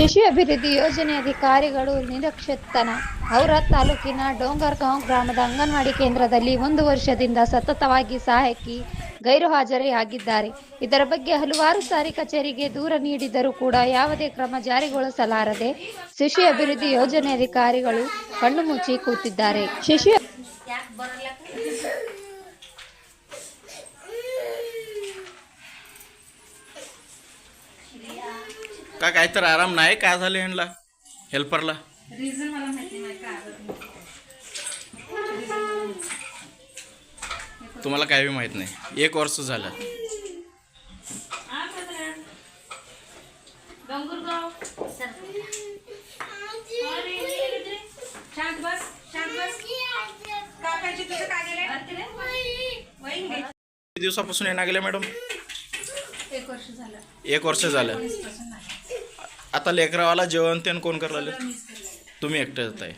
ಶಿಶು ಅಭಿವೃದ್ಧಿ ಯೋಜನೆ ಅಧಿಕಾರಿಗಳು ನಿರಕ್ಷತನ. ಔರಾದ್ ತಾಲೂಕಿನ ಡೋಂಗರ್ಗಾಂವ್ ಗ್ರಾಮದ ಅಂಗನವಾಡಿ ಕೇಂದ್ರದಲ್ಲಿ ಒಂದು ವರ್ಷದಿಂದ ಸತತವಾಗಿ ಸಹಾಯಕಿ ಗೈರು ಹಾಜರಿಯಾಗಿದ್ದಾರೆ ಇದರ ಬಗ್ಗೆ ಹಲವಾರು ಸಾರಿ ಕಚೇರಿಗೆ ದೂರ ನೀಡಿದರೂ ಕೂಡ ಯಾವುದೇ ಕ್ರಮ ಜಾರಿಗೊಳಿಸಲಾರದೆ ಶಿಶು ಅಭಿವೃದ್ಧಿ ಯೋಜನೆ ಅಧಿಕಾರಿಗಳು ಕಣ್ಣು ಮುಚ್ಚಿ ಕೂತಿದ್ದಾರೆ. ಶಿಶು का काय तर आराम नाही? काय झाले ह्यांना हेल्परला रिझन मला माहिती नाही काय आलं तुम्हाला काय बी माहीत नाही. एक वर्ष झालं. डोंगरगाव अरे, शांत बस शांत बस. काकाची तुझं काय गेले वहीन घे. किती दिवसापासून येणार गेले मॅडम? एक वर्ष झालं. एक वर्ष झालं. आता लेकरावाला जेवण तेन कोण करायला मीच तुम्ही एकटे जाताय